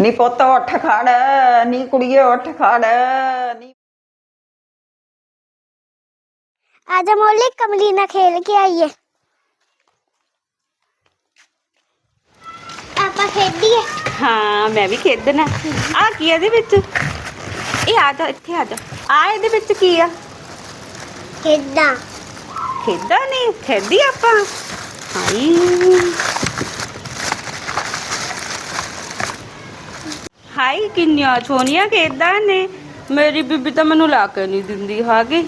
ਨੀ ਪੁੱਤ ਉੱਠ ਖੜ ਨੀ ਕੁੜੀਏ ਉੱਠ ਖੜ ਨੀ ਆਜਾ ਮੋਲੀ ਕਮਲੀ ਨਾਲ ਖੇਲ ਕੇ ਆਈਏ। ਆਪਾਂ ਖੇਡੀਏ। ਹਾਂ ਮੈਂ ਵੀ ਖੇਡਣਾ। ਆ ਕੀ ਆ ਇਹਦੇ ਵਿੱਚ? ਇਹ ਆ ਜਾ ਇੱਥੇ ਆ ਜਾ। ਆ ਇਹਦੇ ਵਿੱਚ ਕੀ ਆ? ਖੇਡਾਂ। ਖੇਡਾਂ ਨਹੀਂ ਖੇਡੀ ਆਪਾਂ? ਹਾਈ ਹਾਈ ਕਿੰਨੀਆਂ ਸੋਹਣੀਆਂ ਖੇਡਾਂ ਨੇ। ਮੇਰੀ ਬੀਬੀ ਤਾਂ ਮੈਨੂੰ ਲਾ ਕੇ ਨਹੀਂ ਦਿੰਦੀ ਹੈਗੀ।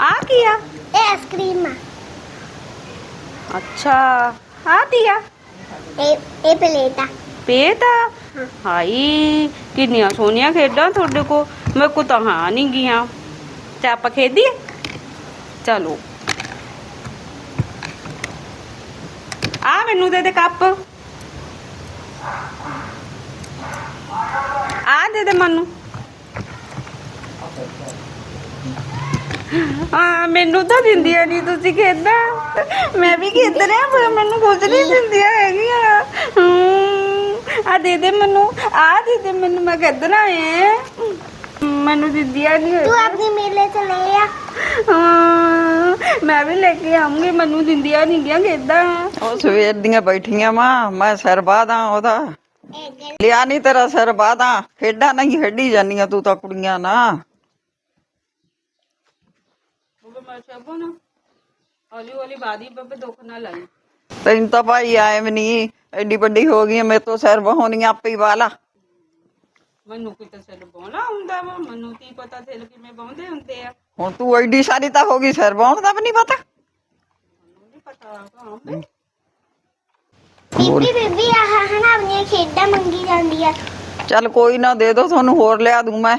ਆ ਕੀ ਆ? ਇਹ ਆਈਸਕ੍ਰੀਮ ਆ। ਅੱਛਾ ਆ ਕੀ ਆ? ਇਹ ਇਹ ਪਲੇਟ ਆ। ਪੇਟ ਆ? ਹਾਈ ਕਿੰਨੀਆਂ ਸੋਹਣੀਆਂ ਖੇਡਾਂ ਤੁਹਾਡੇ ਕੋ ਮੇਰੇ ਕੋ ਤਾਂ ਹਾਂ ਨਹੀਂ ਗੀਆਂ। ਤੇ ਆਪਾਂ ਖੇਡੀਏ? ਚਲੋ। ਆ ਮੈਨੂੰ ਦੇ ਦੇ ਕੱਪ। ਆ ਦੇ ਦੇ ਮੈਨੂੰ। ਆ ਮੈਨੂੰ ਤਾਂ ਦਿੰਦੀਆਂ ਨਹੀਂ ਤੁਸੀਂ ਖੇਡਾਂ। ਮੈਂ ਵੀ ਖੇਡ ਰਿਹਾ ਪਰ ਮੈਨੂੰ ਕੁਝ ਨਹੀਂ ਦਿੰਦੀਆਂ ਹੈਗੀਆਂ। ਹਮ, ਆ ਦੇ ਦੇ ਮੈਨੂੰ ਆ ਦੇ ਦੇ ਮੈਨੂੰ ਮੈਂ ਖੇਡਣਾ ਏ। ਮੈਨੂੰ ਦਿੰਦੀਆਂ ਨਹੀਂ ਤੂੰ ਆਪਣੀ ਮੇਲੇ ਚ ਲੈ ਆ। ਹਾਂ ਮੈਂ ਵੀ ਲੈ ਕੇ ਆਉਂਗੀ ਮੈਨੂੰ ਦਿੰਦੀਆਂ ਨਹੀਂ ਗਿਆ ਖੇਡਾਂ। ਉਹ ਸਵੇਰ ਦੀਆਂ ਬੈਠੀਆਂ ਮਾਂ ਮੈਂ ਸਿਰ ਬਾਦਾਂ ਉਹਦਾ। ਲਿਆ ਨਹੀਂ ਤੇਰਾ ਸਿਰ ਬਾਦਾਂ ਖੇਡਾਂ ਨਹੀਂ ਖੇਡੀ ਜਾਂਦੀਆਂ ਤੂੰ ਤਾਂ ਕੁੜੀਆਂ ਨਾ ਉਹ ਮੈਂ ਸਭੋ ਨਾ। ਹੌਲੀ ਹੌਲੀ ਬਾਦੀ ਬੱਬੇ ਦੁੱਖ ਨਾ ਲਾਈ। ਤੈਨੂੰ ਤਾਂ ਭਾਈ ਆਏ ਵੀ ਨਹੀਂ ਐਡੀ ਵੱਡੀ ਹੋ ਗਈ ਮੇਰੇ ਤੋਂ ਸਿਰ ਬਹਾਉਣੀਆਂ ਆਪੇ ਹੀ ਵਾਲਾ। ਮੈਨੂੰ ਕਿਤੇ ਸਿਰ ਬਾਉਣਾ ਹੁੰਦਾ ਵਾ। ਮੈਨੂੰ ਕੀ ਪਤਾ ਸਿਰ ਕਿਵੇਂ ਬਾਉਂਦੇ ਹੁੰਦੇ ਆ। ਹੁਣ ਤੂੰ ਐਡੀ ਸਾਰੀ ਤਾਂ ਹੋ ਗਈ ਸਿਰ ਬਾਉਣ ਦਾ ਵੀ ਨਹੀਂ ਪਤਾ। ਮੈਨੂੰ ਨਹੀਂ ਪਤਾ ਹਾਂ ਬੀਬੀ ਬੀਬੀ ਆਹ ਹਨਾ ਆਪਣੀਆਂ ਖੇਡਾਂ ਮੰਗੀ ਜਾਂਦੀ ਆ ਚੱਲ ਕੋਈ ਨਾ ਦੇ ਦੋ ਤੁਹਾਨੂੰ ਹੋਰ ਲਿਆ ਦੂੰ ਮੈਂ।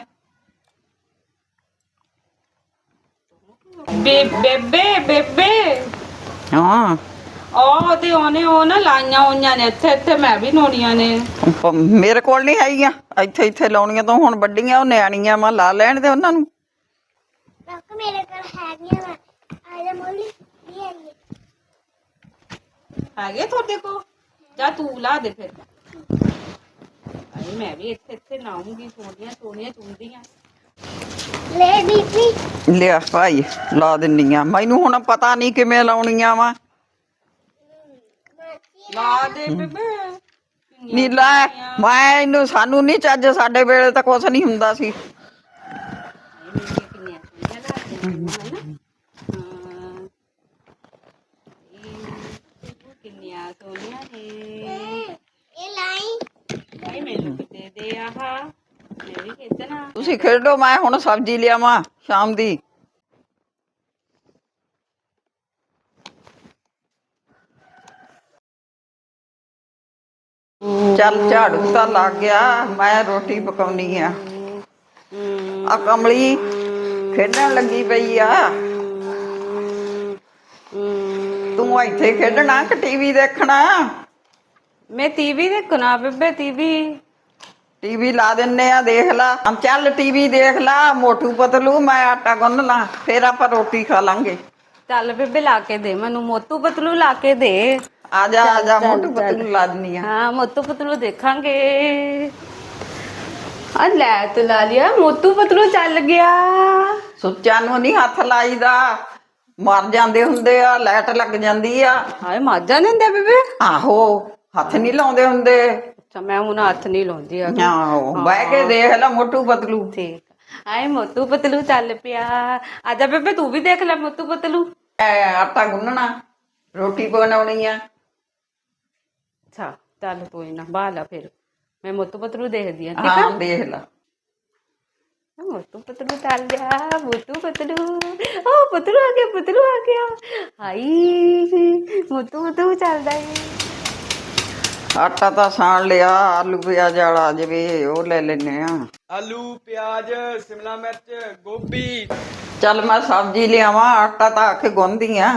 ਬੇ ਬੇਬੇ ਬੇਬੇ। ਹਾਂ। ਉਹ ਤੇ ਉਹਨੇ ਉਹ ਨਾ ਲਾਈਆਂ ਹੋਈਆਂ ਨੇ ਇੱਥੇ ਇੱਥੇ ਮੈਂ ਵੀ ਲਾਉਣੀਆਂ ਨੇ। ਪ- ਮੇਰੇ ਕੋਲ ਨਹੀਂ ਹੈਗੀਆਂ। ਇੱਥੇ ਇੱਥੇ ਲਾਉਣੀਆਂ ਤਾਂ ਹੁਣ ਵੱਡੀਆਂ ਉਹ ਨਿਆਣੀਆਂ ਮੈਂ ਲਾ ਲੈਣ ਦੇ ਉਹਨਾਂ ਨੂੰ। ਰੱਖ ਮੇਰੇ ਕੋਲ ਹੈਗੀਆਂ ਵਾ। ਆਜਾ ਮੋਲੀ ਇਹ ਆਈਏ ਹੈਗੇ ਤੁਹਾਡੇ ਕੋ ਜਾ ਤੂੰ ਲਾ ਦੇ ਫਿਰ। ਅਰੇ ਮੈਂ ਵੀ ਇੱਥੇ ਇੱਥੇ ਲਾਉਂਗੀ ਸੋਹਣੀਆਂ ਸੋਹਣੀਆਂ ਚੁੰਦੀਆਂ ਲੈ ਬੀਬੀ। ਲਿਆ ਭਾਈ ਲਾ ਦਿੰਨੀਆਂ ਮੈਨੂੰ ਹੁਣ ਪਤਾ ਨਹੀਂ ਕਿਵੇਂ ਲਾਉਣੀਆਂ ਵਾ। ਲਾ ਦੇ ਬੇਬੇ। ਨੀ ਲੈ ਮੈਂ ਇਹਨੂੰ ਸਾਨੂੰ ਨਹੀਂ ਚੱਜ ਸਾਡੇ ਵੇਲੇ ਤਾਂ ਕੁਛ ਨਹੀਂ ਹੁੰਦਾ ਸੀ ਕਿੰਨੀਆਂ ਸੋਹਣੀਆਂ ਲੱਗਦੀਆਂ ਹਨ ਹਾਂ ਇਹ ਕਿੰਨੀਆਂ ਸੋਹਣੀਆਂ ਨੇ ਇਹ ਲਾਈ ਭਾਈ ਮੈਨੂੰ ਵੀ ਦੇ ਦੇ ਆਹ ਮੈਂ ਵੀ ਖੇਡਣਾ ਤੁਸੀਂ ਖੇਡੋ, ਮੈਂ ਹੁਣ ਸਬਜ਼ੀ ਲਿਆਵਾਂ ਸ਼ਾਮ ਦੀ। ਚੱਲ ਝਾੜੂ ਤਾਂ ਲੱਗ ਗਿਆ, ਮੈਂ ਰੋਟੀ ਪਕਾਉਣੀ ਆ। ਆ ਕਮਲੀ ਖੇਡਣ ਲੱਗੀ ਪਈ ਆ। ਤੂੰ ਇੱਥੇ ਖੇਡਣਾ ਕਿ ਟੀਵੀ ਦੇਖਣਾ? ਮੈਂ ਟੀਵੀ ਦੇਖਣਾ ਬੇਬੇ, ਟੀਵੀ। ਟੀਵੀ ਲਾ ਦਿੰਨੇ ਆ ਦੇਖ ਲਾ। ਹਮ ਚੱਲ ਟੀਵੀ ਦੇਖ ਲਾ ਮੋਟੂ ਪਤਲੂ ਮੈਂ ਆਟਾ ਗੁੰਨ ਲਾਂ ਫੇਰ ਆਪਾਂ ਰੋਟੀ ਖਾ ਲਾਂਗੇ। ਚੱਲ ਬੇਬੇ ਲਾ ਕੇ ਦੇ ਮੈਨੂੰ ਮੋਤੂ ਪਤਲੂ ਲਾ ਕੇ ਦੇ। ਆ ਜਾ ਆ ਜਾ ਮੋਟੂ ਪਤਲੂ ਲਾ ਦਿੰਨੀ ਆ। ਹਾਂ ਮੋਤੂ ਪਤਲੂ ਦੇਖਾਂਗੇ। ਆ ਲੈ ਤੂੰ ਲਾ ਲਿਆ ਮੋਤੂ ਪਤਲੂ ਚੱਲ ਗਿਆ। ਸੁੱਚਾਂ ਨੂੰ ਨਹੀਂ ਹੱਥ ਲਾਈਦਾ। ਮਰ ਜਾਂਦੇ ਹੁੰਦੇ ਆ ਲਾਈਟ ਲੱਗ ਜਾਂਦੀ ਆ। ਹਾਏ ਮਾਜਾ ਨਹੀਂ ਦਿੰਦਾ ਬੇਬੇ। ਆਹੋ ਹੱਥ ਨਹੀਂ ਲਾਉਂਦੇ ਹੁੰਦੇ। ਅੱਛਾ ਮੈਂ ਹੁਣ ਹੱਥ ਨਹੀਂ ਲਾਉਂਦੀ ਆ ਆਹੋ ਬਹਿ ਕੇ ਦੇਖ ਲੈ ਮੋਟੂ ਪਤਲੂ। ਠੀਕ। ਹਾਏ ਮੋਤੂ ਪਤਲੂ ਚੱਲ ਪਿਆ। ਆਜਾ ਬੇਬੇ ਤੂੰ ਵੀ ਦੇਖ ਲੈ ਮੋਤੂ ਪਤਲੂ। ਐ ਆਟਾ ਗੁੰਨਣਾ ਰੋਟੀ ਬਣਾਉਣੀ ਆ। ਅੱਛਾ ਚੱਲ ਕੋਈ ਨਾ ਬਾਹਲਾ ਫਿਰ। ਮੈਂ ਮੋਤੂ ਪਤਲੂ ਦੇਖਦੀ ਆ ਠੀਕ ਹਾਂ ਦੇਖ ਲੈ। ਮੋਤੂ ਪਤਲੂ ਚੱਲ ਗਿਆ ਮੋਤੂ ਪਤਲੂ। ਓ ਪਤਲੂ ਆ ਗਿਆ ਪਤਲੂ ਆ ਗਿਆ। ਹਾਈ ਮੋਤੂ ਪਤਲੂ ਚੱਲਦਾ ਏ। ਆਟਾ ਤਾਂ ਸਾਣ ਲਿਆ ਆਲੂ ਪਿਆਜ਼ ਵਾਲਾ ਜਵੇ ਉਹ ਲੈ ਲੈਨੇ ਆ ਆਲੂ ਪਿਆਜ਼ ਸ਼ਿਮਲਾ ਮਿਰਚ ਗੋਭੀ। ਚੱਲ ਮੈਂ ਸਬਜ਼ੀ ਲਿਆਵਾਂ ਆਟਾ ਤਾਂ ਆ ਕੇ ਗੁੰਨਦੀ ਆ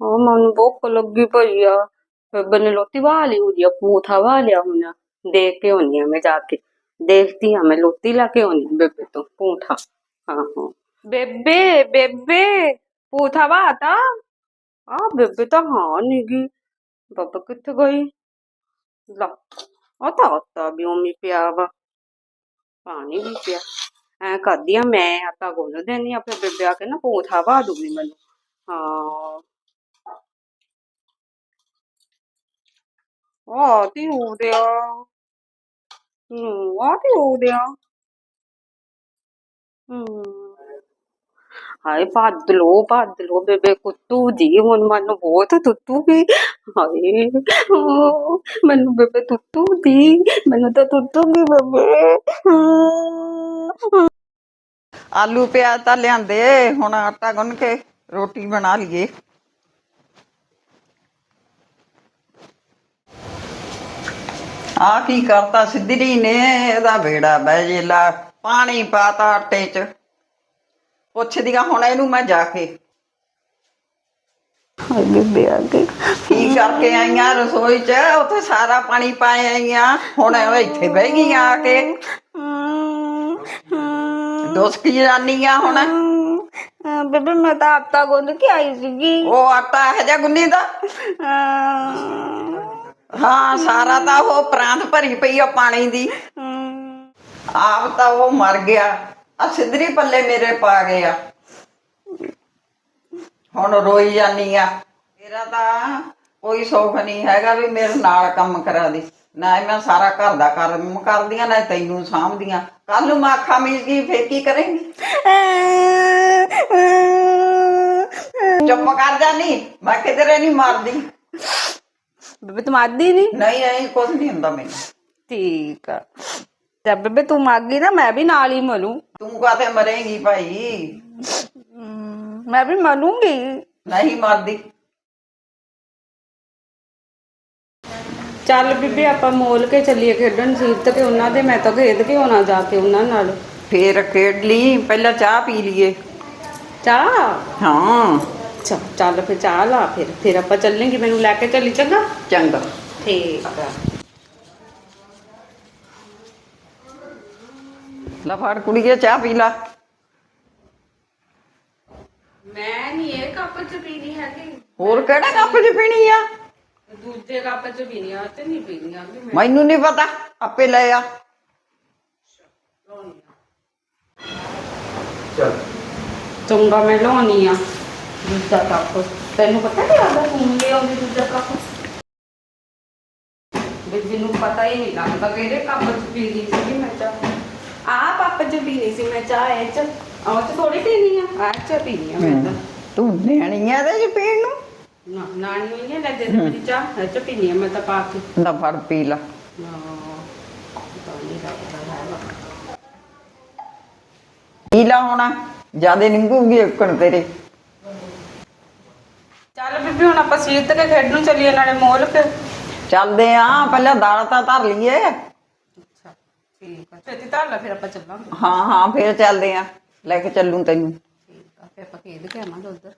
ਉਹ ਮਨ ਭੁੱਖ ਲੱਗੀ ਪਈ ਆ। ਬੇਬੇ ਨੇ ਲੋਟੀ ਵਾਹ ਲਈ ਹੋਈ ਆ ਪੂਥਾ ਵਾਹ ਲਿਆ ਹੁਣ। ਦੇਖ ਕੇ ਆਉਣੀ ਆ ਮੈਂ ਜਾ ਕੇ। ਦੇਖਦੀ ਆ ਮੈਂ ਲੋਟੀ ਲਾ ਕੇ ਆਉਣੀ ਬੇਬੇ ਤੋਂ ਪੂਥਾ। ਹਾਂ ਹਾਂ। ਬੇਬੇ ਬੇਬੇ ਪੂਥਾ ਵਾਹ ਤਾ ਆ ਬੇਬੇ ਤਾਂ ਹਾਂ ਨੀ ਗੀ ਬਾਬਾ ਕਿੱਥੇ ਗਈ? ਲਾ ਉਹ ਤਾਂ ਆਟਾ ਵੀ ਉਮੀ ਪਿਆ ਵਾ। ਪਾਣੀ ਵੀ ਪਿਆ। ਐ ਕਰਦੀ ਆ ਮੈਂ ਆਟਾ ਗੁੰਨ ਦੇਣੀ ਆ, ਫਿਰ ਬੇਬੇ ਆ ਕੇ ਨਾ ਪੋਥਾ ਵਾ ਦੂਗੀ ਮੈਨੂੰ। ਹਾਂ। ਆ ਤੇ ਹੋ ਗਿਆ ਹੂੰ, ਆ ਤੀ ਹੋ ਗਿਆ ਹੂੰ। ਹਾਏ ਭੱਜ ਲੋ ਭੱਜ ਲੋ ਬੇਬੇ ਕੁੱਤੂ ਜੀ, ਹੁਣ ਮੈਨੂੰ ਬਹੁਤ ਤੁੱਤੂਗੀ ਹਾਏ, ਮੈਨੂੰ ਬੇਬੇ ਤੁੱਤੂ ਦੀ, ਮੈਨੂੰ ਤਾਂ ਤੁੱਤੂਗੀ ਬੇਬੇ। ਆਲੂ ਪਿਆਜ਼ ਤਾਂ ਲਿਆਂਦੇ, ਹੁਣ ਆਟਾ ਗੁੰਨ ਕੇ ਰੋਟੀ ਬਣਾ ਲਈਏ। ਆ ਕੀ ਕਰਤਾ? ਸਿੱਧਰੀ ਨੇ, ਇਹਦਾ ਬੇੜਾ ਬਹਿ ਜੇਲਾ ਪਾਣੀ ਪਾਤਾ ਆਟੇ 'ਚ। ਪੁੱਛਦੀਆਂ ਹੁਣ ਇਹਨੂੰ ਮੈਂ ਜਾ ਕੇ। ਬੇਬੇ ਆ ਗਈ ਕੀ ਕਰਕੇ ਆਈਆਂ ਰਸੋਈ 'ਚ? ਉੱਥੇ ਸਾਰਾ ਪਾਣੀ ਪਾਏ ਆਈਆਂ। ਹੁਣ ਇਹ ਇੱਥੇ ਬਹਿ ਗਈਆਂ ਆ ਕੇ। ਦੁਸਕੀ ਜਾਨੀਆਂ ਹੁਣ? ਬੇਬੇ ਮੈਂ ਤਾਂ ਆਟਾ ਗੁੰਨ ਕੇ ਆਈ ਸੀਗੀ। ਉਹ ਆਟਾ ਇਹ ਜਿਹਾ ਗੁੰਨੀ ਦਾ ਹਾਂ ਸਾਰਾ ਤਾਂ ਉਹ ਪ੍ਰਾਂਤ ਭਰੀ ਪਈ ਆ ਪਾਣੀ ਦੀ। ਆਪ ਤਾਂ ਉਹ ਮਰ ਗਿਆ। ਆ ਸਿੱਧਰੀ ਪੱਲੇ ਮੇਰੇ ਪਾ ਗਿਆ ਹੁਣ ਰੋਈ ਜਾਨੀ ਆ। ਮੇਰਾ ਤਾਂ ਕੋਈ ਸੁੱਖ ਨਹੀਂ ਹੈਗਾ ਵੀ ਮੇਰੇ ਨਾਲ ਕੰਮ ਕਰਾ ਦੇ ਨਾ ਹੀ ਮੈਂ ਸਾਰਾ ਘਰ ਦਾ ਕੰਮ ਕਰਦੀਆਂ ਨਾ ਤੈਨੂੰ ਸਾਂਭਦੀਆਂ। ਕੱਲ ਨੂੰ ਮੈਂ ਅੱਖਾਂ ਮੀਚ ਗਈ ਫੇਰ ਕੀ ਕਰੇਂਗੀ? ਚੁੱਪ ਕਰ ਜਾਨੀ ਮੈਂ ਕਿਧਰੇ ਨਹੀਂ ਮਾਰਦੀ। ਬੇਬੇ ਤੂੰ ਮਾਰਦੀ ਨਹੀਂ ਨਹੀਂ ਨਹੀਂ ਕੁਝ ਨਹੀਂ ਹੁੰਦਾ ਮੈਨੂੰ। ਠੀਕ ਆ। ਤੇ ਬੇਬੇ ਤੂੰ ਮਾਗੀ ਨਾ ਮੈਂ ਵੀ ਨਾਲ ਹੀ ਮਰੂ। ਤੂੰ ਕਾਤੇ ਮਰੇਂਗੀ ਭਾਈ? ਮੈਂ ਵੀ ਮਰੂੰਗੀ। ਨਹੀਂ ਮਰਦੀ। ਚੱਲ ਬੀਬੀ ਆਪਾਂ ਮੋਲ ਕੇ ਚੱਲੀਏ ਖੇਡਣ ਸੀਤ ਕੇ ਉਹਨਾਂ ਦੇ ਮੈਂ ਤਾਂ ਖੇਡ ਕੇ ਆਉਣਾ ਜਾ ਕੇ ਉਹਨਾਂ ਨਾਲ। ਫੇਰ ਖੇਡ ਲਈ ਪਹਿਲਾਂ ਚਾਹ ਪੀ ਲਈਏ। ਚਾਹ? ਹਾਂ। ਅੱਛਾ ਚੱਲ ਫਿਰ ਚਾਹ ਲਾ ਫਿਰ। ਫਿਰ ਆਪਾਂ ਚੱਲਾਂਗੇ ਮੈਨੂੰ ਲੈ ਕੇ ਚੱਲੀ ਚੰਗਾ? ਚੰਗਾ। ਠੀਕ ਆ। ਲੈ ਫੜ ਕੁੜੀਏ ਚਾਹ ਪੀ ਲਾ। ਮੈਂ ਨਹੀਂ ਇਹ ਕੱਪ ਚ ਪੀਣੀ ਹੈਗੀ। ਹੋਰ ਕਿਹੜਾ ਕੱਪ 'ਚ ਪੀਣੀ ਆ? ਦੂਜੇ ਕੱਪ ਚ ਪੀਣੀ ਆ ਤੇ ਨਹੀਂ ਪੀਣੀ ਆ ਮੈਂ। ਮੈਨੂੰ ਨਹੀਂ ਪਤਾ ਆਪੇ ਲੈ ਆ। ਚੰਗਾ ਮੈਂ ਲਾਉਣੀ ਆ। ਦੂਜਾ ਕੱਪ। ਤੈਨੂੰ ਪਤਾ ਨਹੀਂ ਆਦਾ ਤੂੰ ਲੈ ਆਉਂਦੀ ਦੂਜਾ ਕੱਪ? ਬੀਬੀ ਨੂੰ ਪਤਾ ਹੀ ਨਹੀਂ ਲੱਗਦਾ ਕਿਹੜੇ ਕੱਪ ਚ ਪੀ ਲਈ ਸੀ ਮੈਂ ਚਾਹ ਆ ਕੱਪ ਚ ਪੀਣੀ ਸੀ ਮੈਂ ਚਾਹ ਇਹ ਚ ਆਹ ਚ ਥੋੜੀ ਪੀਣੀ ਆ। ਆ ਚ ਪੀਣੀ ਆ ਮੈਂ ਤਾਂ। ਤੂੰ ਲੈਣੀ ਆ 'ਚ ਪੀਣ ਨੂੰ? ਨਾ ਨਾਨੀ ਹੋਈ ਨੇ ਲੈ ਦੇ ਦੇ ਮੇਰੀ ਚਾਹ ਇਹ ਚ ਪੀਣੀ ਆ ਮੈਂ ਤਾਂ ਪਾ ਕੇ। ਲੈ ਫੜ ਪੀ ਲਾ। ਨਾ ਪਤਾ ਨਹੀਂ ਲੱਗਦਾ ਹੈਗਾ ਪੀ ਲਾ ਹੋਣਾ ਜਿਆਦੇ ਨਿੰਗੂਗੀ ਇੱਕਣ ਤੇਰੇ। ਚੱਲ ਬੀਬੀ ਹੁਣ ਆਪਾਂ ਸੀਤ ਕੇ ਖੇਡ ਨੂੰ ਚੱਲੀਏ ਨਾਲੇ ਮੋਲ ਕੇ। ਚੱਲਦੇ ਆ ਪਹਿਲਾਂ ਦਾਲ ਤਾਂ ਧਰ ਲਈਏ। ਠੀਕ ਆ ਛੇਤੀ ਧਰ ਲੈ ਫਿਰ ਆਪਾਂ ਚੱਲਾਂਗੇ। ਹਾਂ ਹਾਂ ਫੇਰ ਚੱਲਦੇ ਆ। ਲੈ ਕੇ ਚੱਲੂ ਤੈਨੂੰ। ਠੀਕ ਆ ਫਿਰ ਆਪਾਂ ਖੇਡ ਕੇ ਆਵਾਂਗੇ ਉਧਰ।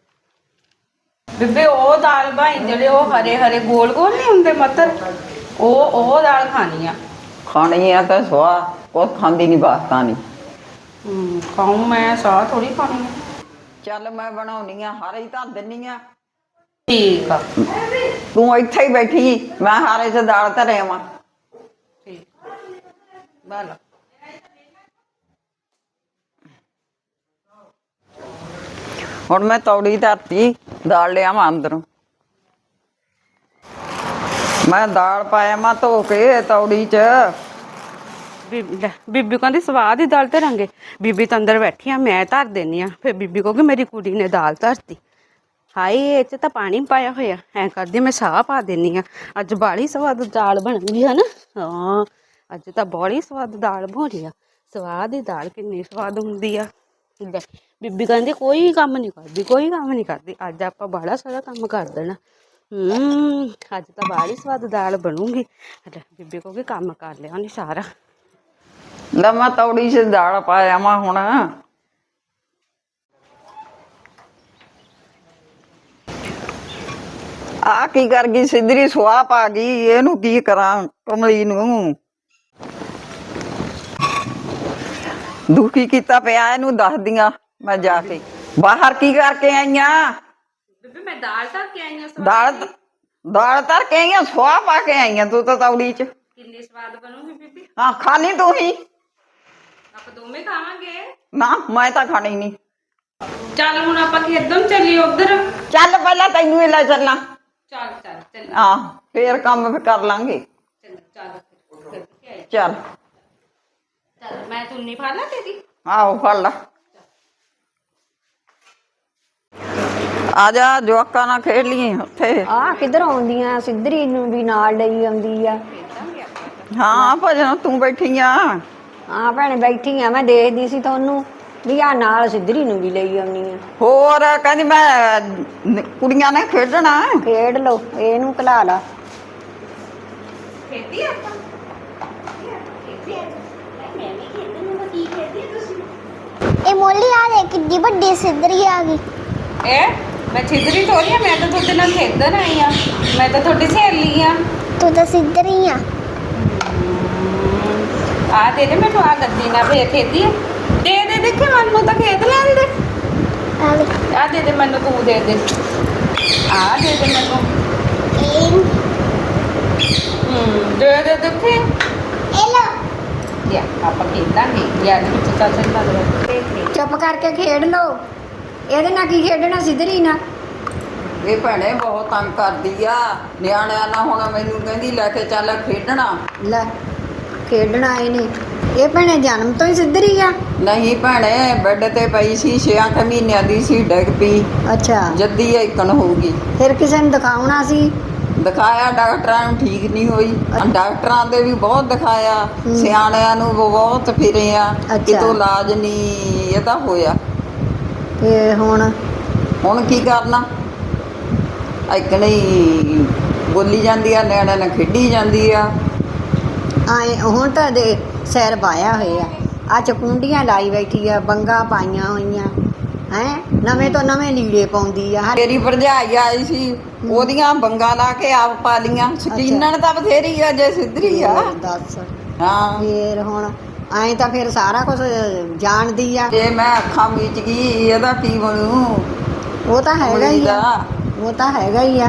ਬੀਬੀ ਉਹ ਦਾਲ ਭਾਈ ਜਿਹੜੇ ਉਹ ਹਰੇ ਹਰੇ ਗੋਲ ਗੋਲ ਨਹੀਂ ਹੁੰਦੇ ਮਤਰ? ਉਹ ਉਹ ਦਾਲ ਖਾਣੀ ਆ। ਖਾਣੀ ਆ ਤਾਂ ਸਵਾ ਕੁਛ ਖਾਂਦੀ ਨਹੀਂ ਬਾਤਾਂ ਨਹੀਂ ਹੂੰ ਖਾਉਂ ਮੈਂ ਸਾਹ ਥੋੜੀ ਖਾਣੀ ਆ। ਚੱਲ ਮੈਂ ਬਣਾਉਣੀ ਆ ਹਾਰੇ ਹੀ ਧਰ ਦਿੰਨੀ ਆ। ਠੀਕ ਆ। ਤੂੰ ਇੱਥੇ ਹੀ ਬੈਠੀ ਮੈਂ ਹਾਰੇ 'ਚ ਦਾਲ ਧਰੇ ਆਵਾਂ ਠੀਕ ਬਾਲਾ ਹੁਣ ਮੈਂ ਤੌੜੀ ਧਰਤੀ ਦਾਲ ਲਿਆਵਾਂ ਅੰਦਰੋਂ। ਮੈਂ ਦਾਲ ਪਾਇਆ ਮੈਂ ਧੋ ਕੇ ਤੌੜੀ 'ਚ। ਬੀਬੀ ਲੈ, ਬੀਬੀ ਕਹਿੰਦੀ ਸਵਾਦ ਹੀ ਦਾਲ ਧਰਾਂਗੇ। ਬੀਬੀ ਤਾਂ ਅੰਦਰ ਬੈਠੀ ਆ ਮੈਂ ਧਰ ਦੇਣੀ ਆ। ਫਿਰ ਬੀਬੀ ਕਹੂਗੀ ਮੇਰੀ ਕੁੜੀ ਨੇ ਦਾਲ ਧਰਤੀ। ਹਾਏ ਇਹ ਚ ਤਾਂ ਪਾਣੀ ਪਾਇਆ ਹੋਇਆ। ਐ ਕਰਦੀ ਮੈਂ ਸਾਹ ਪਾ ਦੇਣੀ ਆ। ਅੱਜ ਬਾੜੀ ਸਵਾਦ ਦਾਲ ਬਣੂਗੀ ਹਨਾ ਹਾਂ। ਅੱਜ ਤਾਂ ਬੜੀ ਸਵਾਦ ਦਾਲ ਬਣੀ ਆ। ਸਵਾਦ ਦੀ ਦਾਲ ਕਿੰਨੀ ਸਵਾਦ ਹੁੰਦੀ ਆ। ਬੀਬੀ ਕਹਿੰਦੀ ਕੋਈ ਕੰਮ ਨਹੀਂ ਕਰਦੀ, ਕੋਈ ਕੰਮ ਨਹੀਂ ਕਰਦੀ, ਅੱਜ ਆਪਾਂ ਬੜਾ ਸਾਰਾ ਕੰਮ ਕਰ ਦੇਣਾ। ਹੂੰ, ਅੱਜ ਤਾਂ ਬੜੀ ਸਵਾਦ ਦਾਲ ਬਣੂਗੀ। ਬੀਬੀ ਕਹੂਗੀ ਕੰਮ ਕਰ ਲਿਆ ਉਹਨੇ ਸਾਰਾ। ਲੈ, ਮੈਂ ਤੌੜੀ 'ਚ ਦਾਲ ਪਾਇਆ ਮੈਂ ਹੁਣ। ਆ ਕੀ ਕਰ ਗਈ, ਸਿੱਧਰੀ ਸੁਆਹ ਪਾ ਗਈ, ਇਹਨੂੰ ਕੀ ਕਰਾਂ, ਕਮਲੀ ਨੂੰ। ਦੁਖੀ ਕੀਤਾ ਪਿਆ ਇਹਨੂੰ ਦੱਸਦੀਆਂ ਮੈਂ ਜਾ ਕੇ। ਬਾਹਰ ਕੀ ਕਰਕੇ ਆਈਆਂ? ਬੀਬੀ ਮੈਂ ਦਾਲ ਧਰ ਕੇ ਆਈ ਹਾਂ ਦਾਲ ਦਾਲ ਧਰ ਕੇ ਆਈਆਂ ਸੁਆਹ ਪਾ ਕੇ ਆਈਆਂ ਤੂੰ ਤਾਂ ਤੌੜੀ ਚ। ਕਿੰਨੀ ਸਵਾਦ ਬਣੂਗੀ ਬੀਬੀ? ਹਾਂ ਖਾਣੀ ਤੂੰ ਹੀ ਆਪਾਂ ਦੋਵੇਂ ਖਾਵਾਂਗੇ। ਨਾ ਮੈਂ ਤਾਂ ਖਾਣੀ ਨਹੀਂ। ਚੱਲ ਹੁਣ ਆਪਾਂ ਖੇਡਣ ਚੱਲੀਏ ਉਧਰ। ਚੱਲ ਪਹਿਲਾਂ ਤੈਨੂੰ ਹੀ ਲੈ ਚੱਲਾਂ। ਚੱਲ ਚੱਲ ਚੱਲ। ਆ ਫੇਰ ਕੰਮ ਕਰ ਲਾਂਗੇ। ਚੱਲ ਚੱਲ ਫਿਰ ਕੇ ਆਏ। ਚੱਲ। ਤੁੰਨੀ ਫੜ ਲਾ ਤੇਰੀ? ਆਓ ਫੜ ਲਾ। ਆ ਜਾ ਜਵਾਕਾਂ ਨਾਲ ਖੇਡ ਲਈਏ ਉੱਥੇ। ਆ ਕਿੱਧਰ ਆਉਂਦੀਆਂ? ਸਿੱਧਰੀ ਨੂੰ ਵੀ ਨਾਲ ਲਈ ਆਉਂਦੀ ਆ। ਹਾਂ ਭਜਨ ਤੂੰ ਬੈਠੀ ਆ। ਆ ਭੈਣੇ ਬੈਠੀ ਆ ਮੈਂ ਦੇਖਦੀ ਸੀ ਤੁਹਾਨੂੰ। ਵੀ ਆ ਨਾਲ ਸਿੱਧਰੀ ਨੂੰ ਵੀ ਲਈ ਆਉਣੀ ਆ। ਹੋਰ ਕਹਿੰਦੀ ਮੈਂ ਨ- ਕੁੜੀਆਂ ਨੇ ਖੇਡਣਾ। ਖੇਡ ਲਓ ਇਹਨੂੰ ਕਲਾ ਲਾ। ਖੇਡੀ ਆਪਾਂ? ਇਹ ਮੋਲੀ ਆ ਦੇ ਕਿੱਡੀ ਵੱਡੀ ਸਿੱਧਰੀ ਆ ਗਈ। ਇਹ ਮੈਂ ਛਿਦਰੀ ਥੋੜੀ ਆ ਮੈਂ ਤਾਂ ਤੁਹਾਡੇ ਨਾਲ ਖੇਡਣ ਆਈ ਆ। ਮੈਂ ਤਾਂ ਤੁਹਾਡੀ ਸਹੇਲੀ ਆ। ਤੂੰ ਤਾਂ ਸਿੱਧਰੀ ਆ। ਆ ਦੇ ਦੇ ਮੈਨੂੰ ਆ ਗੱਦੀ ਨਾ ਫੇਰ ਖੇਡੀ ਆ। ਦੇ ਦੇ ਦੇਖੇ ਮੈਨੂੰ ਤਾਂ ਖੇਡ ਲੈਣ ਦੇ। ਆ ਲੈ। ਆ ਦੇ ਦੇ ਮੈਨੂੰ ਤੂੰ ਦੇ ਦੇ। ਆ ਦੇ ਦੇ ਮੈਨੂੰ। ਇਹ ਹੂੰ ਦੇ ਦੇ ਦੇਖੇ। ਇਹ ਲੋ ਯਾ ਆਪਾਂ ਖੇਡਾਂਗੇ। ਯਾਰ ਵਿੱਚ ਚੱਲ ਚੱਲ ਲੱਗ ਰਿਹਾ ਦੇਖ ਲਈ ਚੁੱਪ ਕਰਕੇ ਖੇਡ ਲਓ। ਇਹਦੇ ਨਾਲ ਕੀ ਖੇਡਣਾ ਸਿੱਧਰੀ ਨਾਲ? ਇਹ ਭੈਣੇ ਬਹੁਤ ਤੰਗ ਕਰਦੀ ਆ। ਨਿਆਣਿਆਂ ਨਾਲ ਹੁਣ ਮੈਨੂੰ ਕਹਿੰਦੀ ਲੈ ਕੇ ਚੱਲ ਖੇਡਣਾ। ਲੈ ਖੇਡਣਾ ਇਹਨੇ ਇਹ ਭੈਣੇ ਜਨਮ ਤੋਂ ਹੀ ਸਿੱਧਰੀ ਆ? ਨਹੀਂ ਭੈਣੇ ਬੈੱਡ ਤੇ ਪਈ ਸੀ 6 ਮਹੀਨਿਆਂ ਦੀ ਸੀ ਡਿੱਗ ਪਈ। ਅੱਛਾ। ਜੱਦੀ ਇਕਣ ਹੋਊਗੀ। ਫਿਰ ਕਿਸੇ ਨੂੰ ਦਿਖਾਉਣਾ ਸੀ? ਦਿਖਾਇਆ ਡਾਕਟਰਾਂ ਨੂੰ ਠੀਕ ਨਹੀਂ ਹੋਈ। ਡਾਕਟਰਾਂ ਦੇ ਵੀ ਬਹੁਤ ਦਿਖਾਇਆ। ਸਿਆਣਿਆਂ ਨੂੰ ਬਹੁਤ ਫਿਰੇ ਆ। ਕਿਤੋਂ ਇਲਾਜ ਨਹੀਂ ਇਹਦਾ ਹੋਇਆ। ਤੇ ਹੁਣ? ਹੁਣ ਕੀ ਕਰਨਾ? ਇਕਣ ਹੀ ਬੋਲੀ ਜਾਂਦੀ ਆ ਨਿਆਣਿਆਂ ਨਾਲ ਖੇਡੀ ਜਾਂਦੀ ਆ। ਆਏ ਹੁਣ ਤਾਂ ਦੇ ਸੈਰ ਪਾਇਆ ਹੋਇਆ। ਆ ਚਕੁੰਡੀਆਂ ਲਾਈ ਬੈਠੀ ਆ ਬੰਗਾ ਪਾਈਆਂ ਹੋਈਆਂ। ਹੈ? ਨਵੇਂ ਤੋਂ ਨਵੇਂ ਲੀੜੇ ਪਾਉਂਦੀ ਆ ਮੇਰੀ ਭਰਜਾਈ ਆਈ ਸੀ ਉਹਦੀਆਂ ਬੰਗਾ ਲਾ ਕੇ ਆਪ ਪਾ ਲੀਆਂ ਸਕੀਨਣ ਤਾਂ ਬਥੇਰੀ ਆ ਜੇ ਸਿੱਧਰੀ ਆ। ਦੱਸ। ਹਾਂ। ਫੇਰ ਹੁਣ ਐਂ ਤਾਂ ਫਿਰ ਸਾਰਾ ਕੁਝ ਜਾਣਦੀ ਆ। ਜੇ ਮੈਂ ਅੱਖਾਂ ਮੀਚ ਗਈ ਇਹਦਾ ਕੀ ਬਣੂ? ਉਹ ਤਾਂ ਹੈਗਾ ਹੀ ਆ। ਉਹ ਤਾਂ ਹੈਗਾ ਹੀ ਆ।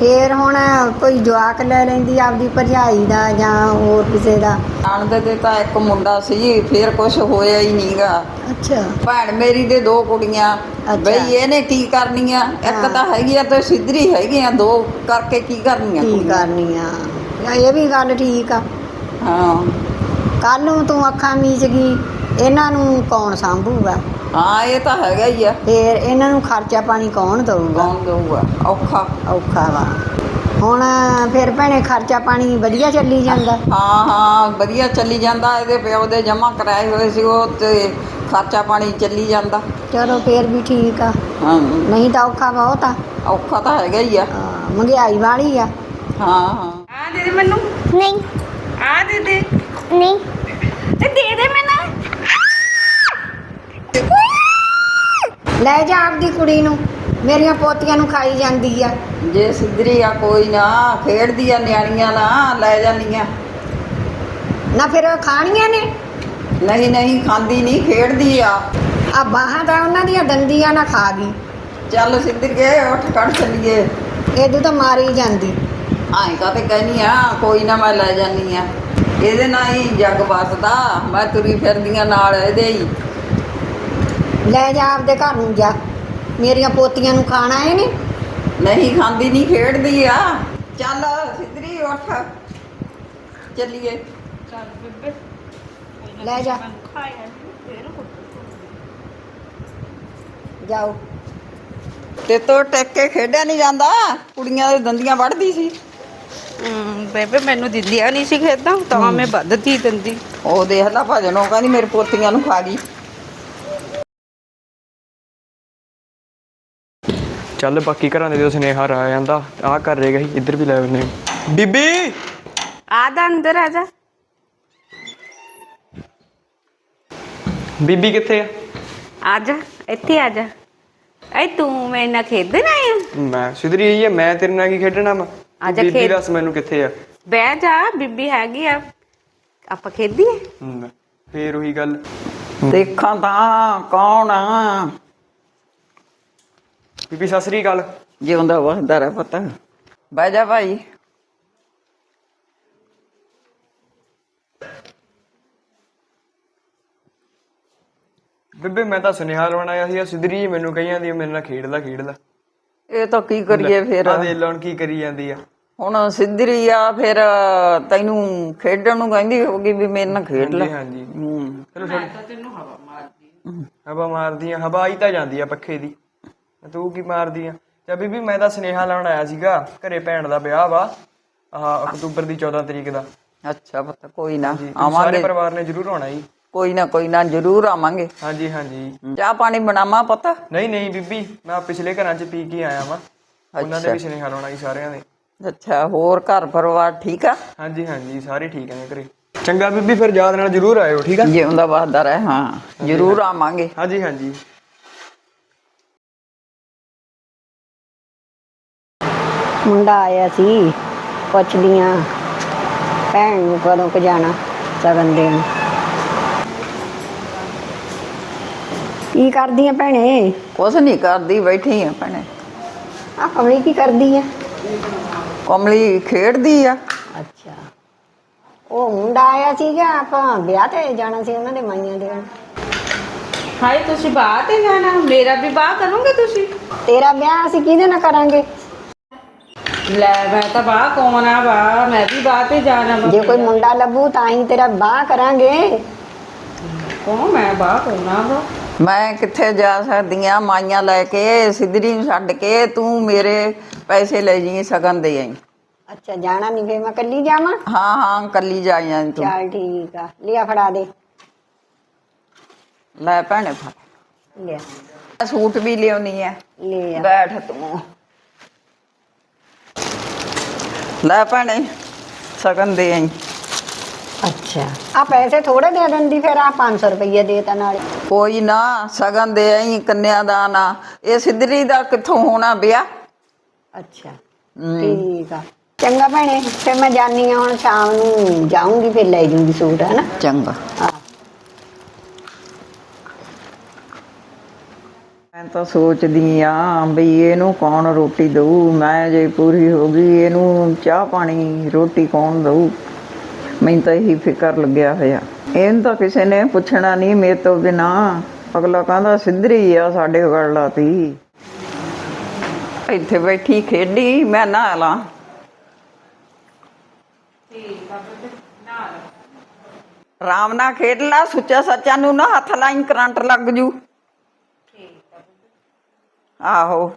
ਫੇਰ ਹੁਣ ਕੋਈ ਜਵਾਕ ਲੈ ਲੈਂਦੀ ਆਪਦੀ ਭਰਜਾਈ ਦਾ ਜਾਂ ਹੋਰ ਕਿਸੇ ਦਾ? ਜਾਣਦੇ ਤੇ ਤਾਂ ਇੱਕ ਮੁੰਡਾ ਸੀ ਫੇਰ ਕੁਝ ਹੋਇਆ ਹੀ ਨਹੀਂਗਾ। ਅੱਛਾ। ਭੈਣ ਮੇਰੀ ਦੇ ਦੋ ਕੁੜੀਆਂ। ਬਈ ਇਹਨੇ ਕੀ ਕਰਨੀਆਂ? ਇੱਕ ਹਾਂ। ਤਾਂ ਹੈਗੀ ਆ ਤੇ ਸਿੱਧਰੀ ਹੈਗੀ ਆ ਦੋ ਕਰਕੇ ਕੀ ਕਰਨੀਆਂ ਕੀ ਕੁੜੀਆਂ? ਕਰਨੀ ਆ ਯਾ ਇਹ ਵੀ ਗੱਲ ਠੀਕ ਆ। ਹਾਂ। ਕੱਲ ਨੂੰ ਤੂੰ ਅੱਖਾਂ ਮੀਚ ਗਈ ਇਹਨਾਂ ਨੂੰ ਕੌਣ ਸੰਭੂਗਾ? ਹਾਂ ਇਹ ਤਾਂ ਹੈਗਾ ਹੀ ਆ। ਫੇਰ ਇਹਨਾਂ ਨੂੰ ਖਰਚਾ ਪਾਣੀ ਕੌਣ ਦਊਗਾ? ਕੌਣ ਦਊਗਾ? ਔਖਾ। ਔਖਾ ਵਾ। ਹੁਣ ਫਿਰ ਭੈਣੇ ਖਰਚਾ ਪਾਣੀ ਵਧੀਆ ਚੱਲੀ ਜਾਂਦਾ? ਹਾਂ ਹਾਂ ਵਧੀਆ ਚੱਲੀ ਜਾਂਦਾ। ਇਹਦੇ ਪਿਓ ਦੇ ਜਮਾ ਕਰਾਏ ਹੋਏ ਸੀ ਉਹ ਤੇ ਖਰਚਾ ਪਾਣੀ ਚੱਲੀ ਜਾਂਦਾ। ਚਲੋ ਫੇਰ ਵੀ ਠੀਕ ਆ। ਹਾਂ। ਨਹੀਂ ਤਾਂ ਔਖਾ ਬਹੁਤ ਆ। ਔਖਾ ਤਾਂ ਹੈਗਾ ਹੀ ਆ। ਹਾਂ, ਮਹਿੰਗਾਈ ਵਾਲੀ ਆ। ਹਾਂ ਹਾਂ। ਆ ਦੇ ਦੇ ਮੈਨੂੰ। ਨਹੀਂ। ਆ ਦੇ ਦੇ ਨਹੀਂ। ਤੇ ਦੇ ਦੇ ਮੈਨੂੰ। ਲੈ ਜਾ ਆਪਦੀ ਕੁੜੀ ਨੂੰ। ਮੇਰੀਆਂ ਪੋਤੀਆਂ ਨੂੰ ਖਾਈ ਜਾਂਦੀ ਆ। ਜੇ ਸਿੱਧਰੀ ਆ ਕੋਈ ਨਾ ਖੇਡਦੀ ਆ ਨਿਆਣੀਆਂ ਨਾਲ ਲੈ ਜਾਂਦੀਆਂ। ਨਾ ਫਿਰ ਉਹ ਖਾਣੀਆਂ ਨੇ? ਨਹੀਂ ਨਹੀਂ ਖਾਂਦੀ ਨਹੀਂ ਖੇਡਦੀ ਆ। ਆ ਬਾਹਾਂ ਦਾ ਉਹਨਾਂ ਦੀਆਂ ਦੰਦੀਆਂ ਨਾ ਖਾ ਗਈ। ਚੱਲ ਸਿੱਧਰੀਏ ਉੱਠ ਕੱਢ ਚੱਲੀਏ ਇਹਦੂ ਤਾਂ ਮਾਰੀ ਜਾਂਦੀ। ਐਂ ਕਾ ਤੇ ਕਹਿਨੀ ਆ ਕੋਈ ਨਾ ਮੈਂ ਲੈ ਜਾਨੀ ਆ। ਇਹਦੇ ਨਾਲ ਹੀ ਜੱਗ ਬਸਦਾ ਮੈਂ ਤੁਰੀ ਫਿਰਦੀਆਂ ਨਾਲ ਇਹਦੇ ਹੀ। ਲੈ ਜਾ ਆਪਦੇ ਘਰ ਨੂੰ ਜਾ। ਮੇਰੀਆਂ ਪੋਤੀਆਂ ਨੂੰ ਖਾਣਾ ਇਹਨੇ ਨਹੀਂ ਖਾਂਦੀ ਨਹੀਂ ਖੇਡਦੀ ਆ। ਚੱਲ ਸਿੱਧਰੀ ਉੱਠ। ਚੱਲੀਏ। ਚੱਲ ਬੇਬੇ। ਲੈ ਜਾ। ਖਾਇਆ ਫੇਰ ਜਾਓ। ਤੇ ਤੋ ਟਿਕ ਕੇ ਖੇਡਿਆ ਨਹੀਂ ਜਾਂਦਾ? ਕੁੜੀਆਂ ਦੇ ਦੰਦੀਆਂ ਵੱਢਦੀ ਸੀ। ਹੂੰ ਬੇਬੇ ਮੈਨੂੰ ਦਿੰਦੀਆਂ ਨਹੀਂ ਸੀ ਖੇਡਾਂ ਤਾਂ ਮੈਂ ਵੱਧਦੀ ਦਿੰਦੀ। ਉਹ ਦੇਖ ਲਾ ਭਜਨ ਉਹ ਕਹਿੰਦੀ ਮੇਰੇ ਪੋਤੀਆਂ ਨੂੰ ਖਾ ਗਈ। ਚੱਲ ਬਾਕੀ ਘਰਾਂ ਦੇ ਜੋ ਸੁਨੇਹਾ ਆ ਜਾਂਦਾ ਆਹ ਕਰ ਰਹੇਗਾ ਸੀ ਇੱਧਰ ਵੀ ਲੈ ਹਾਂ। ਬੀਬੀ! ਆ ਦਾ ਅੰਦਰ ਆ ਜਾ। ਬੀਬੀ ਕਿੱਥੇ ਆ? ਆ ਜਾ ਇੱਥੇ ਆ ਜਾ। ਐ ਤੂੰ ਮੇਰੇ ਨਾਲ ਖੇਡਣ ਆਇਆ ਮੈਂ ਸਿੱਧਰੀ ਆ ਮੈਂ ਤੇਰੇ ਨਾਲ ਕੀ ਖੇਡਣਾ ਵਾ? ਆ ਜਾ ਬੀਬੀ ਖੇਡ। ਦੱਸ ਮੈਨੂੰ ਕਿੱਥੇ ਆ? ਬਹਿ ਜਾ ਬੀਬੀ ਹੈਗੀ ਆ। ਆਪਾਂ ਖੇਡੀਏ? ਹਮ, ਫੇਰ ਉਹੀ ਗੱਲ। ਦੇਖਾਂ ਤਾਂ ਕੌਣ ਆ। ਬੀਬੀ ਸਤਿ ਸ੍ਰੀ ਅਕਾਲ। ਜਿਉਂਦਾ ਵਸਦਾ ਰਹਿ ਪਤਾ। ਬਹਿ ਜਾ ਭਾਈ। ਬੇਬੇ ਮੈਂ ਤਾਂ ਸੁਨੇਹਾ ਲਾਉਣ ਆਇਆ ਸੀ ਸਿੱਧਰੀ ਜੀ ਮੈਨੂੰ ਕਹੀ ਜਾਂਦੀ ਆ, ਮੇਰੇ ਨਾਲ ਖੇਡ ਲੈ ਖੇਡ ਲੈ ਇਹ ਤਾਂ ਕੀ ਕਰੀਏ ਫਿਰ? ਆ ਦੇ ਲਾਉਣ ਕੀ ਕਰੀ ਜਾਂਦੀ ਆ। ਹੁਣ ਸਿੱਧਰੀ ਆ ਫਿਰ ਤੈਨੂੰ ਖੇਡਣ ਨੂੰ ਕਹਿੰਦੀ ਹੋਗੀ ਵੀ ਮੇਰੇ ਨਾਲ ਖੇਡ ਲੈ। ਜੀ ਹਾਂਜੀ। ਹੂੰ। ਚਲੋ ਛੱਡ ਹਵਾ ਮਾਰਦੀ ਆ ਹਵਾ ਆਈ ਤਾਂ ਜਾਂਦੀ ਆ ਪੱਖੇ ਦੀ। ਤੂੰ ਕੀ ਮਾਰਦੀ ਆ? ਚਾ ਬੀਬੀ ਮੈਂ ਤਾਂ ਸੁਨੇਹਾ ਲਾਉਣ ਆਇਆ ਸੀਗਾ ਘਰੇ ਭੈਣ ਦਾ ਵਿਆਹ ਵਾ ਆਹ ਅਕਤੂਬਰ ਦੀ 14 ਤਰੀਕ ਦਾ। ਅੱਛਾ ਪੁੱਤ ਕੋਈ ਨਾ ਜੀ ਤੁਸੀਂ ਸਾਰੇ ਆਵਾਂਗੇ। ਪਰਿਵਾਰ ਨੇ ਜ਼ਰੂਰ ਆਉਣਾ ਜੀ। ਕੋਈ ਨਾ ਕੋਈ ਨਾ ਜ਼ਰੂਰ ਆਵਾਂਗੇ। ਹਾਂਜੀ ਹਾਂਜੀ। ਚਾਹ ਪਾਣੀ ਬਣਾਵਾਂ ਪੁੱਤ? ਨਹੀਂ ਨਹੀਂ ਬੀਬੀ ਮੈਂ ਪਿਛਲੇ ਘਰਾਂ 'ਚ ਪੀ ਕੇ ਆਇਆ ਵਾਂ। ਉਹਨਾਂ ਦੇ ਵੀ ਸੁਨੇਹਾ ਲਾਉਣਾ ਜੀ ਸਾਰਿਆਂ ਦੇ ਅੱਛਾ ਹੋਰ ਘਰ ਪਰਿਵਾਰ ਠੀਕ ਆ? ਹਾਂਜੀ ਹਾਂਜੀ ਸਾਰੇ ਠੀਕ ਨੇ ਘਰੇ। ਚੰਗਾ ਬੀਬੀ ਫਿਰ ਯਾਦ ਨਾਲ ਜ਼ਰੂਰ ਆਇਓ ਠੀਕ ਆ? ਜਿਉਂਦਾ ਵਸਦਾ ਰਹਿ ਹਾਂ ਜ਼ਰੂਰ ਆਵਾਂਗੇ। ਹਾਂਜੀ ਹਾਂਜੀ। ਮੁੰਡਾ ਆਇਆ ਸੀ ਪੁੱਛਦੀਆਂ ਭੈਣ ਨੂੰ ਕਦੋਂ ਕੁ ਜਾਣਾ ਸਗਨ ਦੇਣ। ਕੀ ਕਰਦੀ ਆ ਭੈਣੇ? ਕੁਛ ਨਹੀਂ ਕਰਦੀ ਬੈਠੀ ਆ ਭੈਣੇ। ਆ ਕਮਲੀ ਕੀ ਕਰਦੀ ਆ? ਕਮਲੀ ਖੇਡਦੀ ਆ। ਅੱਛਾ। ਉਹ ਮੁੰਡਾ ਆਇਆ ਸੀਗਾ ਆਪਾਂ ਵਿਆਹ ਤੇ ਜਾਣਾ ਸੀ ਉਹਨਾਂ ਦੇ ਮਾਈਆਂ ਦੇ ਹਾਏ ਤੁਸੀਂ ਬਾਹਰ ਤੇ ਜਾਣਾ ਮੇਰਾ ਵੀ ਬਾਹਰ ਕਰੋਗੇ ਤੁਸੀਂ? ਤੇਰਾ ਵਿਆਹ ਅਸੀਂ ਕਿਹਦੇ ਨਾਲ ਕਰਾਂਗੇ? ਲੈ ਮੈਂ ਤਾਂ ਬਾਹਰ ਕੌਣ ਆ ਬਾ ਮੈਂ ਵੀ ਬਾਹਰ ਤੇ ਜਾਣਾ ਜੇ ਕੋਈ ਮੁੰਡਾ ਲੱਭੂ ਤਾਂ ਹੀ ਤੇਰਾ ਵਿਆਹ ਕਰਾਂਗੇ। ਕੌਣ? ਮੈਂ ਬਾਹਰ ਕੌਣ ਆ ਵਾ ਮੈਂ ਕਿੱਥੇ ਜਾ ਸਕਦੀ ਆ? ਮਾਈਆਂ ਲੈ ਕੇ ਸਿੱਧਰੀ ਨੂੰ ਛੱਡ ਕੇ ਤੂੰ ਮੇਰੇ ਪੈਸੇ ਲੈ ਜੀ ਸਗਨ ਦੇ ਆਈ। ਅੱਛਾ ਜਾਣਾ ਨਹੀਂ ਫੇ ਮੈਂ ਕੱਲੀ ਜਾਵਾਂ? ਹਾਂ ਹਾਂ ਕੱਲੀ ਜਾਈਆਂ ਤੂੰ। ਚੱਲ ਠੀਕ ਆ ਲਿਆ ਫੜਾ ਦੇ। ਲੈ ਭੈਣੇ ਫੜ। ਲਿਆ। ਸੂਟ ਵੀ ਲਿਆਉਣੀ ਆ। ਲਿਆ। ਬੈਠ ਤੂੰ। ਲੈ ਭੈਣੇ ਸਗਨ ਦੇ ਆਈ। ਅੱਛਾ। ਆ ਪੈਸੇ ਥੋੜੇ ਦੇ ਦਿੰਦੀ ਫਿਰ ਆ 500 ਰੁਪਏ ਦੇ ਤਾ ਨਾਲੇ। ਕੋਈ ਨਾ ਸਗਨ ਦੇ ਆਈ ਕੰਨਿਆਦਾਨ ਆ ਇਹ ਸਿੱਧਰੀ ਦਾ ਕਿੱਥੋਂ ਹੋਣਾ ਵਿਆਹ ਅੱਛਾ ਠੀਕ ਆ। ਚੰਗਾ ਭੈਣੇ ਫਿਰ ਮੈਂ ਜਾਨੀ ਆ ਹੁਣ ਸ਼ਾਮ ਨੂੰ ਜਾਊਂਗੀ ਫਿਰ ਲੈ ਜੂੰਗੀ ਸੂਟ ਹਨਾ? ਚੰਗਾ। ਹਾਂ। ਮੈਂ ਤਾਂ ਸੋਚਦੀ ਆ ਬਈ ਇਹਨੂੰ ਕੌਣ ਰੋਟੀ ਦਊ? ਮੈਂ ਜੇ ਪੂਰੀ ਹੋ ਗਈ, ਇਹਨੂੰ ਚਾਹ ਪਾਣੀ, ਰੋਟੀ ਕੌਣ ਦਊ? ਮੈਨੂੰ ਤਾਂ ਇਹੀ ਫਿਕਰ ਲੱਗਿਆ ਹੋਇਆ। ਇਹਨੂੰ ਤਾਂ ਕਿਸੇ ਨੇ ਪੁੱਛਣਾ ਨਹੀਂ ਮੇਰੇ ਤੋਂ ਬਿਨਾ। ਅਗਲਾ ਕਹਿੰਦਾ, ਸਿੱਧਰੀ ਆ ਸਾਡੇ ਗੜ ਲਾਤੀ ਇੱਥੇ ਬੈਠੀ ਖੇਡੀ, ਮੈਂ ਨਾ ਲਾ। ਰਾਮ ਨਾਲ ਖੇਡ ਲਾ ਸੁੱਚਾ ਸੱਚਾ ਨੂੰ ਨਾ ਹੱਥ ਲਾਈਂ, ਕਰੰਟ ਲੱਗ ਜੂ। ਆਹੋ।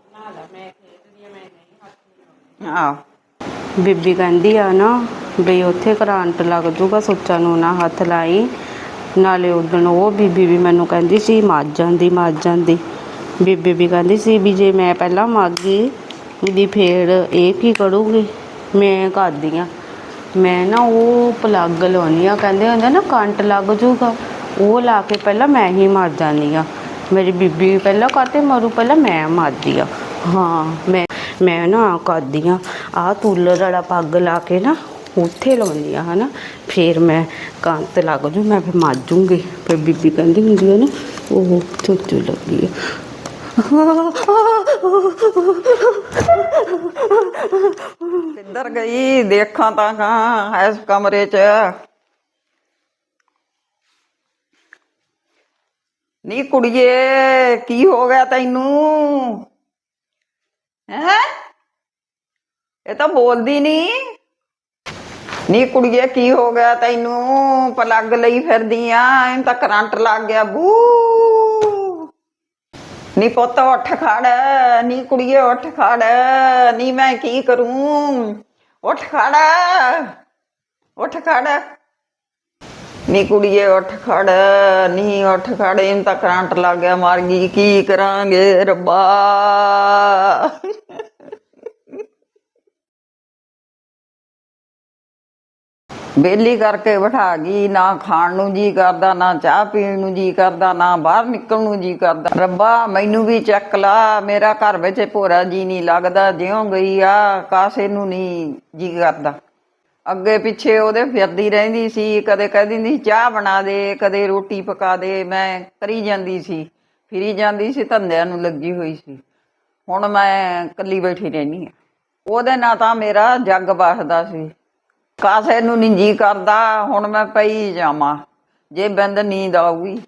ਆਹੋ। ਬੀਬੀ ਕਹਿੰਦੀ ਆ ਨਾ ਵੀ ਉੱਥੇ ਕਰੰਟ ਲੱਗ ਜੂਗਾ, ਸੁੱਚਾ ਨੂੰ ਨਾ ਹੱਥ ਲਾਈ। ਨਾਲੇ ਉਦਣ ਉਹ ਬੀਬੀ ਵੀ ਮੈਨੂੰ ਕਹਿੰਦੀ ਸੀ, ਮੱਝ ਜਾਂਦੀ ਮੱਝ ਜਾਂਦੀ। ਬੀਬੀ ਵੀ ਕਹਿੰਦੀ ਸੀ ਵੀ ਜੇ ਮੈਂ ਪਹਿਲਾਂ ਮਰ ਗਈ ਫੇਰ ਇਹ ਕੀ ਕਰੂਗੀ? ਮੈਂ ਕਰਦੀ ਆ। ਮੈਂ ਨਾ ਉਹ ਪਲੱਗ ਲਾਉਣੀ ਆ, ਕਹਿੰਦੇ ਹੁੰਦੇ ਨਾ ਕਰੰਟ ਲੱਗ ਜੂਗਾ। ਉਹ ਲਾ ਕੇ ਪਹਿਲਾਂ ਮੈਂ ਹੀ ਮਰ ਜਾਂਦੀ ਆ। ਮੇਰੀ ਬੀਬੀ ਪਹਿਲਾਂ ਕਰਤੇ ਮਰੂ ਪਹਿਲਾਂ ਮੈਂ ਮਰਦੀ ਆ। ਹਾਂ, ਮੈਂ ਮੈਂ ਨਾ ਕਰਦੀ ਆ। ਆ ਕੂਲਰ ਵਾਲਾ ਪੱਗ ਲਾ ਕੇ ਨਾ ਉੱਥੇ ਲਾਉਂਦੀ ਆ, ਹਨਾ? ਫਿਰ ਮੈਂ ਕੰਤ ਲੱਗ ਜੂ, ਮੈਂ ਫਿਰ ਮਰ ਜੂੰਗੀ। ਫਿਰ ਬੀਬੀ ਕਹਿੰਦੀ ਹੁੰਦੀ ਆ ਨਾ, ਉਹ ਚੋਚੂ ਲੱਗੀ ਆ। ਕਿੱਧਰ ਗਈ? ਦੇਖਾਂ ਤਾਂ ਕਹਾਂ ਇਸ ਕਮਰੇ 'ਚ। ਨੀ ਕੁੜੀਏ, ਕੀ ਹੋ ਗਿਆ ਤੈਨੂੰ? ਹੈ? ਇਹ ਤਾਂ ਬੋਲਦੀ ਨਹੀਂ ਨੀ ਕੁੜੀਏ, ਕੀ ਹੋ ਗਿਆ ਤੈਨੂੰ? ਪਲੱਗ ਲਈ ਫਿਰਦੀ ਆ ਇਹਨੂੰ ਤਾਂ ਕਰੰਟ ਲੱਗ ਗਿਆ, ਬੂ। ਨੀ ਪੁੱਤ, ਉੱਠ ਖੜ। ਨੀ ਕੁੜੀਏ, ਉੱਠ ਖੜ। ਨੀ ਮੈਂ ਕੀ ਕਰੂੰ? ਉੱਠ ਖੜ। ਉੱਠ ਖੜ। ਨੀ ਕੁੜੀਏ ਉੱਠ ਖੜ, ਨੀ ਉੱਠ ਖੜ, ਇਹਨੂੰ ਤਾਂ ਕਰੰਟ ਲੱਗ ਗਿਆ ਮਰ ਗਈ ਕੀ ਕਰਾਂਗੇ ਰੱਬਾ? ਬੇਲੀ ਕਰਕੇ ਬਿਠਾ ਗਈ, ਨਾ ਖਾਣ ਨੂੰ ਜੀ ਕਰਦਾ, ਨਾ ਚਾਹ ਪੀਣ ਨੂੰ ਜੀ ਕਰਦਾ, ਨਾ ਬਾਹਰ ਨਿਕਲਣ ਨੂੰ ਜੀ ਕਰਦਾ। ਰੱਬਾ, ਮੈਨੂੰ ਵੀ ਚੱਕ ਲਾ, ਮੇਰਾ ਘਰ ਵਿੱਚ ਭੋਰਾ ਜੀ ਨਹੀਂ ਲੱਗਦਾ, ਜਿਉਂ ਗਈ ਆ, ਕਾਸੇ ਨੂੰ ਨਹੀਂ ਜੀ ਕਰਦਾ। ਅੱਗੇ ਪਿੱਛੇ ਉਹਦੇ ਫਿਰਦੀ ਰਹਿੰਦੀ ਸੀ ਕਦੇ ਕਹਿ ਦਿੰਦੀ ਸੀ, ਚਾਹ ਬਣਾ ਦੇ ਕਦੇ ਰੋਟੀ ਪਕਾ ਦੇ ਮੈਂ ਕਰੀ ਜਾਂਦੀ ਸੀ। ਫਿਰੀ ਜਾਂਦੀ ਸੀ ਧੰਦਿਆਂ ਨੂੰ ਲੱਗੀ ਹੋਈ ਸੀ। ਹੁਣ ਮੈਂ ਇਕੱਲੀ ਬੈਠੀ ਰਹਿੰਦੀ ਆ ਉਹਦੇ ਨਾਲ ਤਾਂ ਮੇਰਾ ਜੱਗ ਬਸਦਾ ਸੀ। ਕਾਸੇ ਨੂੰ ਨਹੀਂ ਜੀ ਕਰਦਾ ਹੁਣ ਮੈਂ ਪਈ ਜਾਵਾਂ। ਜੇ ਬੰਦ ਨੀਂਦ ਆਊਗੀ।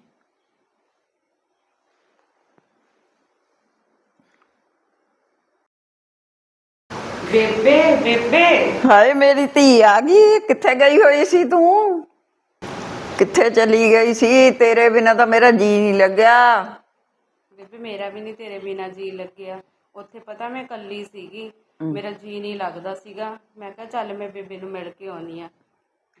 ਬੇਬੇ ਬੇਬੇ। ਹਾਏ ਮੇਰੀ ਧੀ ਆ ਗਈ। ਕਿੱਥੇ ਗਈ ਹੋਈ ਸੀ ਤੂੰ? ਕਿੱਥੇ ਚਲੀ ਗਈ ਸੀ? ਤੇਰੇ ਬਿਨਾ ਤਾਂ ਮੇਰਾ ਜੀ ਨਹੀਂ ਲੱਗਿਆ। ਬੇਬੇ ਮੇਰਾ ਵੀ ਨਹੀਂ ਤੇਰੇ ਬਿਨਾ ਜੀ ਲੱਗਿਆ। ਉੱਥੇ ਪਤਾ ਮੈਂ ਕੱਲੀ ਸੀਗੀ। ਮੇਰਾ ਜੀ ਨਹੀਂ ਲੱਗਦਾ ਸੀਗਾ। ਮੈਂ ਕਿਹਾ ਚੱਲ ਮੈਂ ਬੇਬੇ ਨੂੰ ਮਿਲ ਕੇ ਆਉਣੀ ਆ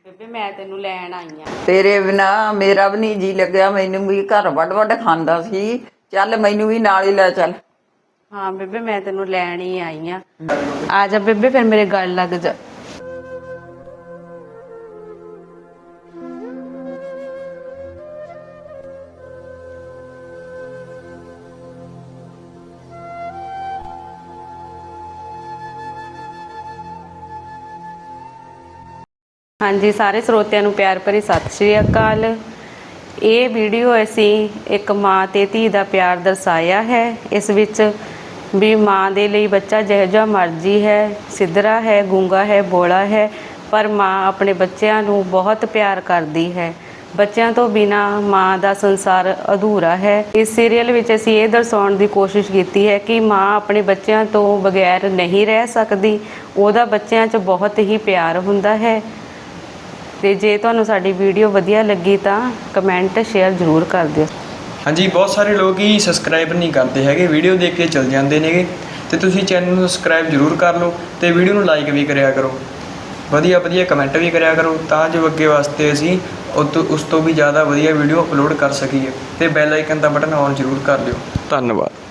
ਬੇਬੇ ਮੈਂ ਤੈਨੂੰ ਲੈਣ ਆਈ ਆ ਤੇਰੇ ਬਿਨਾ ਮੇਰਾ ਵੀ ਨਹੀਂ ਜੀ ਲੱਗਿਆ। ਮੈਨੂੰ ਵੀ ਘਰ ਵੱਡ ਵੱਡ ਖਾਂਦਾ ਸੀ। ਚੱਲ ਮੈਨੂੰ ਵੀ ਨਾਲ ਹੀ ਲੈ ਚੱਲ। ਹਾਂ, ਬੇਬੇ, ਮੈਂ ਤੈਨੂੰ ਲੈਣ ਹੀ ਆਈ ਆ। ਆ ਜਾ ਬੇਬੇ, ਫਿਰ ਮੇਰੇ ਗੱਲ ਲੱਗ ਜਾ। ਹਾਂਜੀ, ਸਾਰੇ ਸਰੋਤਿਆਂ ਨੂੰ ਪਿਆਰ ਭਰੀ ਸਤਿ ਸ਼੍ਰੀ ਅਕਾਲ। ਇਹ ਵੀਡੀਓ ਅਸੀਂ ਇੱਕ ਮਾਂ ਤੇ ਧੀ ਦਾ ਪਿਆਰ ਦਰਸਾਇਆ ਹੈ। ਇਸ ਵਿੱਚ ਵੀ ਮਾਂ ਦੇ ਲਈ ਬੱਚਾ ਜਿਹੋ ਜਿਹਾ ਮਰਜ਼ੀ ਹੈ, ਸਿੱਧਰਾ ਹੈ, ਗੂੰਗਾ ਹੈ, ਬੋਲਾ ਹੈ, ਪਰ ਮਾਂ ਆਪਣੇ ਬੱਚਿਆਂ ਨੂੰ ਬਹੁਤ ਪਿਆਰ ਕਰਦੀ ਹੈ। ਬੱਚਿਆਂ ਤੋਂ ਬਿਨਾ ਮਾਂ ਦਾ ਸੰਸਾਰ ਅਧੂਰਾ ਹੈ। ਇਸ ਸੀਰੀਅਲ ਵਿੱਚ ਅਸੀਂ ਇਹ ਦਰਸਾਉਣ ਦੀ ਕੋਸ਼ਿਸ਼ ਕੀਤੀ ਹੈ ਕਿ ਮਾਂ ਆਪਣੇ ਬੱਚਿਆਂ ਤੋਂ ਬਗੈਰ ਨਹੀਂ ਰਹਿ ਸਕਦੀ। ਉਹਦਾ ਬੱਚਿਆਂ 'ਚ ਬਹੁਤ ਹੀ ਪਿਆਰ ਹੁੰਦਾ ਹੈ। ਤੇ ਜੇ ਤੁਹਾਨੂੰ ਸਾਡੀ ਵੀਡੀਓ ਵਧੀਆ ਲੱਗੀ ਤਾਂ ਕਮੈਂਟ ਸ਼ੇਅਰ ਜ਼ਰੂਰ ਕਰ ਦਿਓ। ਹਾਂਜੀ, ਬਹੁਤ ਸਾਰੇ ਲੋਕ ਹੀ ਸਬਸਕ੍ਰਾਈਬ ਨਹੀਂ ਕਰਦੇ ਹੈਗੇ ਵੀਡੀਓ ਦੇਖ ਕੇ ਚਲ ਜਾਂਦੇ ਨੇਗੇ। ਤੇ ਤੁਸੀਂ ਚੈਨਲ ਨੂੰ ਸਬਸਕ੍ਰਾਈਬ ਜ਼ਰੂਰ ਕਰ ਲਓ ਤੇ ਵੀਡੀਓ ਨੂੰ ਲਾਈਕ ਵੀ ਕਰਿਆ ਕਰੋ। ਵਧੀਆ ਵਧੀਆ ਕਮੈਂਟ ਵੀ ਕਰਿਆ ਕਰੋ ਤਾਂ ਜੋ ਅੱਗੇ ਵਾਸਤੇ ਅਸੀਂ ਉਹ ਉਸ ਤੋਂ ਵੀ ਜ਼ਿਆਦਾ ਵਧੀਆ ਵੀਡੀਓ ਅਪਲੋਡ ਕਰ ਸਕੀਏ। ਤੇ ਬੈਲ ਆਈਕਨ ਦਾ ਬਟਨ ਔਨ ਜ਼ਰੂਰ ਕਰ ਲਿਓ। ਧੰਨਵਾਦ।